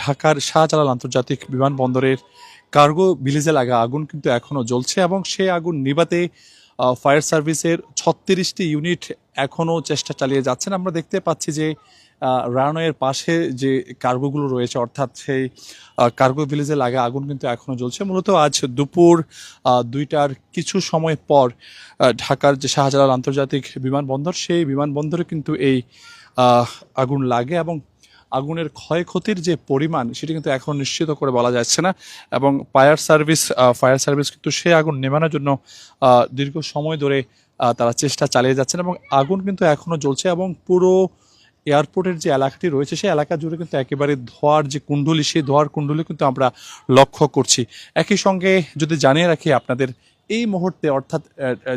ঢাকার শাহজালাল আন্তর্জাতিক বিমানবন্দরের কার্গো ভিলেজে লাগা আগুন কিন্তু এখনও জ্বলছে এবং সেই আগুন নিবাতে ফায়ার সার্ভিসের ছত্রিশটি ইউনিট এখনও চেষ্টা চালিয়ে যাচ্ছেন। আমরা দেখতে পাচ্ছি যে রানওয়ের পাশে যে কার্গোগুলো রয়েছে, অর্থাৎ সেই কার্গো ভিলেজে লাগা আগুন কিন্তু এখনও জ্বলছে। মূলত আজ দুপুর দুইটার কিছু সময় পর ঢাকার যে শাহজালাল আন্তর্জাতিক বিমানবন্দর, সেই বিমানবন্দরে কিন্তু এই আগুন লাগে এবং আগুনের ক্ষয়ক্ষতির যে পরিমাণ, সেটি কিন্তু এখন নিশ্চিত করে বলা যাচ্ছে না এবং ফায়ার সার্ভিস ফায়ার সার্ভিস কিন্তু সে আগুন নেভানোর জন্য দীর্ঘ সময় ধরে তারা চেষ্টা চালিয়ে যাচ্ছেন এবং আগুন কিন্তু এখনও জ্বলছে এবং পুরো এয়ারপোর্টের যে এলাকাটি রয়েছে, সেই এলাকা জুড়ে কিন্তু একেবারে ধোয়ার যে কুণ্ডলি, সেই ধোয়ার কুণ্ডলি কিন্তু আমরা লক্ষ্য করছি। একই সঙ্গে যদি জানিয়ে রাখি আপনাদের, এই মুহূর্তে অর্থাৎ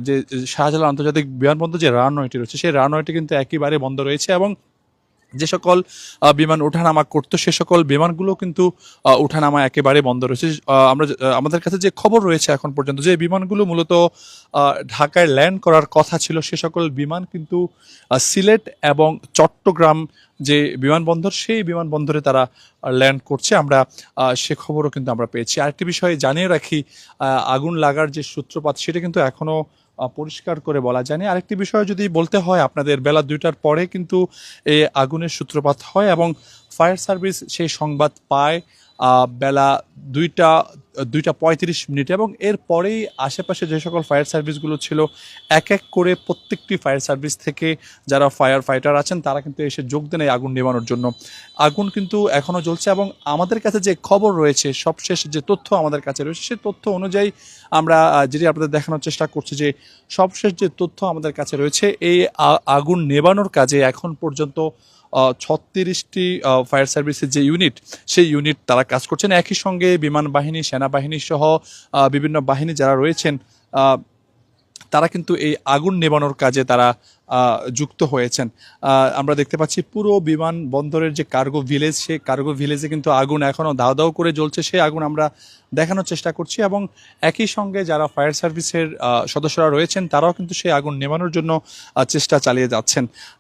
যে শাহজালাল আন্তর্জাতিক বিমানবন্দর যে রানওয়েটি রয়েছে, সেই রানওয়েটি কিন্তু একেবারে বন্ধ রয়েছে এবং যে সকল বিমান ওঠানামা করতো সে সকল বিমানগুলো কিন্তু ওঠানামা একেবারে বন্ধ রয়েছে। আমরা আমাদের কাছে যে খবর রয়েছে এখন পর্যন্ত যে বিমানগুলো মূলত ঢাকায় ল্যান্ড করার কথা ছিল সে সকল বিমান কিন্তু সিলেট এবং চট্টগ্রাম যে বিমানবন্দর সেই বিমানবন্দরে তারা ল্যান্ড করছে। আমরা সে খবরও কিন্তু আমরা পেয়েছি। আরেকটি বিষয়ে জানিয়ে রাখি আগুন লাগার যে সূত্রপাত সেটা কিন্তু এখনও আহ, পরিষ্কার করে বলা যায়নি। আরেকটি বিষয় যদি বলতে হয়, আপনাদের বেলা দুইটার পরে কিন্তু এ আগুনের সূত্রপাত হয় এবং ফায়ার সার্ভিস সেই সংবাদ পায়। বেলা দুইটা দুইটা পঁয়ত্রিশ মিনিট এবং এর পরেই আশেপাশে যে সকল ফায়ার সার্ভিসগুলো ছিল, এক এক করে প্রত্যেকটি ফায়ার সার্ভিস থেকে যারা ফায়ার ফাইটার আছেন, তারা কিন্তু এসে যোগ দেন এই আগুন নেভানোর জন্য। আগুন কিন্তু এখনও জ্বলছে এবং আমাদের কাছে যে খবর রয়েছে, সবশেষ যে তথ্য আমাদের কাছে রয়েছে সেই তথ্য অনুযায়ী আমরা যেটি আপনাদের দেখানোর চেষ্টা করছি যে, সবশেষ যে তথ্য আমাদের কাছে রয়েছে, এই আগুন নেভানোর কাজে এখন পর্যন্ত ছত্রিশটি ফায়ার সার্ভিসের যে ইউনিট সেই ইউনিট তারা কাজ করছেন। একই সঙ্গে বিমান বাহিনী, সেনাবাহিনী সহ বিভিন্ন বাহিনী যারা রয়েছেন তারা কিন্তু এই আগুন নেভানোর কাজে তারা যুক্ত হয়েছেন। আমরা দেখতে পাচ্ছি পুরো বিমান বন্দরের যে কার্গো ভিলেজ সেই কার্গো ভিলেজে কিন্তু আগুন এখনও দাও দাও করে জ্বলছে। সেই আগুন আমরা দেখানোর চেষ্টা করছি এবং একই সঙ্গে যারা ফায়ার সার্ভিসের সদস্যরা রয়েছেন, তারাও কিন্তু সেই আগুন নেভানোর জন্য চেষ্টা চালিয়ে যাচ্ছেন।